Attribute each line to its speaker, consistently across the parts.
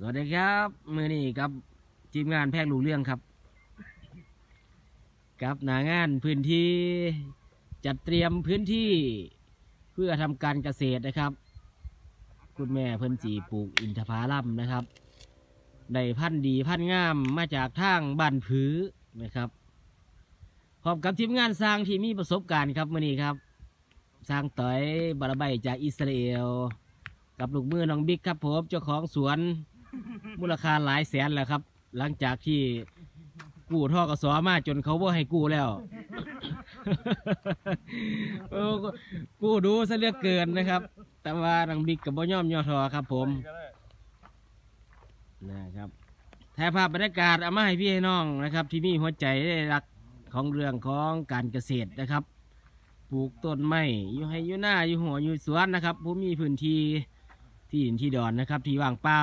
Speaker 1: สวัสดีครับ มือนี้ครับทีมงานแพทย์รู้เรื่องครับกับหนางานพื้นที่จัดเตรียมพื้นที่เพื่อทำการเกษตรนะครับ คุณแม่เพิ่นสีปลูกอินทผลัมนะครับได้พันธุ์ดีพันธุ์งามมาจากทางบ้านผือนะครับพร้อมกับทีมงานสร้างที่มีประสบการณ์ครับมือนี้ครับ สร้างต่อยบาราใบจากอิสราเอลกับลูกมือน้องบิ๊กครับผมเจ้าของสวน มูลค่าหลายแสนแล้วครับ หลังจากที่กู้ท่อกสอมาจนเขาบ่ให้กู้แล้วเออกู้ดูซะเลือกเกินนะครับ แต่ว่าน้องบิ๊กกับบ่ย่อมย่อทอครับ ผมนะครับถ่ายภาพบรรยากาศเอามาให้พี่ให้น้องนะครับ ที่มีหัวใจได้รักของเรื่องของการเกษตรนะครับ ปลูกต้นไม้อยู่ให้อยู่หน้าอยู่หัวอยู่สวนนะครับผู้มีพื้นที่ที่ดินที่ดอนนะครับ ที่ว่างเปล่า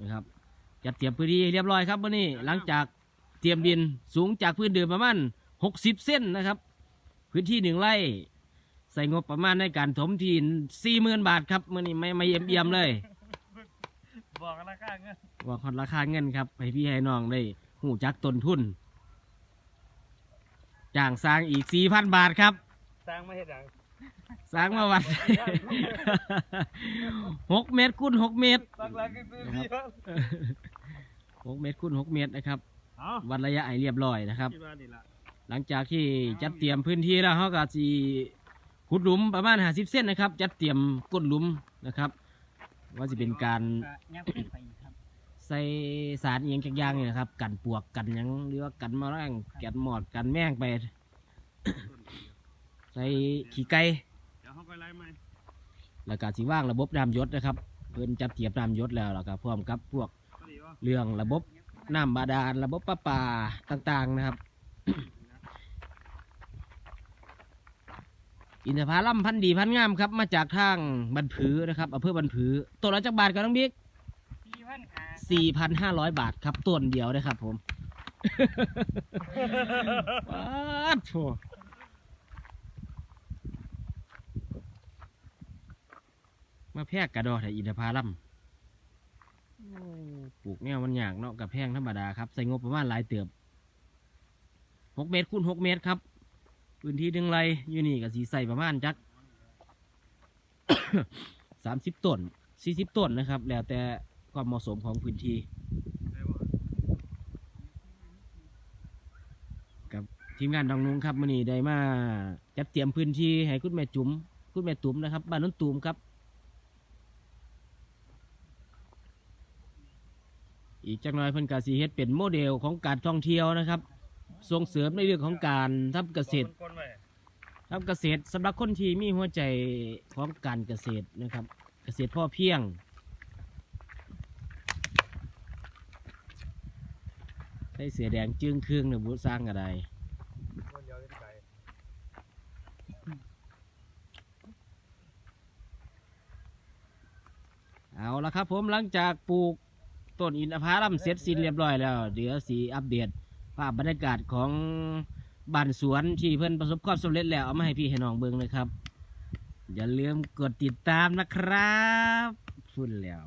Speaker 1: นะครับ จัดเตรียมพื้นที่ให้เรียบร้อยครับวันนี้หลังจากเตรียมดินสูงจากพื้นเดิมประมาณ60 เส้นนะครับ พื้นที่หนึ่งไร่ใส่งบประมาณในการถมที่สี่หมื่นบาทครับมื่อนี้ไม่ไม่เยี่ยมเยี่ยมๆเลย
Speaker 2: บอกกันราคาเงิน
Speaker 1: ว่าคอนราคาเงินครับให้พี่ให้น้องได้หูจักต้นทุนจ้างสร้างอีกสี่พันบาทครับ
Speaker 2: สร้างไม่เห็นอย่าง
Speaker 1: สร้างมาวัดหกเมตรคูณหกเมตร
Speaker 2: สร้างร้านก็ซื้อที่บ้าน
Speaker 1: หกเมตรคูณหกเมตรนะครับ
Speaker 2: เอา
Speaker 1: วัดระยะให้เรียบร้อยนะครับ
Speaker 2: ที่บ้านนี่ละ
Speaker 1: หลังจากที่จัดเตรียมพื้นที่แล้วเขาก็สีขุดหลุมประมาณห้าสิบเส้นนะครับ จัดเตรียมก้นหลุมนะครับ ว่าจะเป็นการ
Speaker 2: ยังไปอีกครับ
Speaker 1: ใส่สารอหย่างจักอย่างนี่นะครับ กันปวกกันหยังหรือว่ากันแมลงกันหมอดกันแมงไป ใส่ขี้ไก่
Speaker 2: เดี๋ยวเขาไปไล่ไหม
Speaker 1: แล้วก็สิว่างระบบน้ำยศนะครับ เพิ่นจัดเตรียมน้ำยศแล้วแล้วก็พร้อมกับพวก
Speaker 2: ก็ดีวะ
Speaker 1: เรื่องระบบน้ำบาดาลระบบประปาต่างๆนะครับ อินทผลัมพันธุ์ดีพันธุ์งามครับ มาจากทางบันผือนะครับอำเภอบันผือต้นละจักบาทกับน้องบิ๊ก
Speaker 2: สี่พัน
Speaker 1: ห้าร้อยบาทครับต้นเดียวนะครับผม ว้าดโถ มาแพรกกระดอไทยอินทผลัมปลูกแนวมันยากเนาะกับแพงธรรมดาครับใส่งบประมาณหลายเติบหกเมตรคูณหกเมตรครับ พื้นที่หนึ่งไรอยู่นี่กับสีใส่ประมาณจักสามสิบต้นสี่สิบต้นนะครับ แล้วแต่ความเหมาะสมของพื้นที่กับทีมงานดองนุงครับมื่อนี้ได้มาจัดเตรียมพื้นที่ให้คุณแม่จุ๋มคุณแม่ตุ๋มนะครับบ้านน้นตูมครับ อีกจักหน่อยเพิ่นกาสีเฮ็ดเป็นโมเดลของการท่องเที่ยวนะครับ ส่งเสริมในเรื่องของการทำเกษตร
Speaker 2: ก้นไว้
Speaker 1: ทำเกษตรสำหรับคนที่มีหัวใจของการเกษตรนะครับ เกษตรพ่อเพียง ใส่เสือแดงจึงเครื่องเนี่ยบุสร้างอะไร
Speaker 2: ก้นเดียวเล่นไก่
Speaker 1: เอาละครับผมหลังจากปลูก ต้นอินทผลัมเสร็จสิ้นเรียบร้อยแล้ว เดี๋ยวสีอัปเดตภาพบรรยากาศของบ้านสวนที่เพื่อนประสบความสำเร็จแล้วเอามาให้พี่ให้น้องเบิ้งเลยครับ อย่าลืมกดติดตามนะครับพูดแล้ว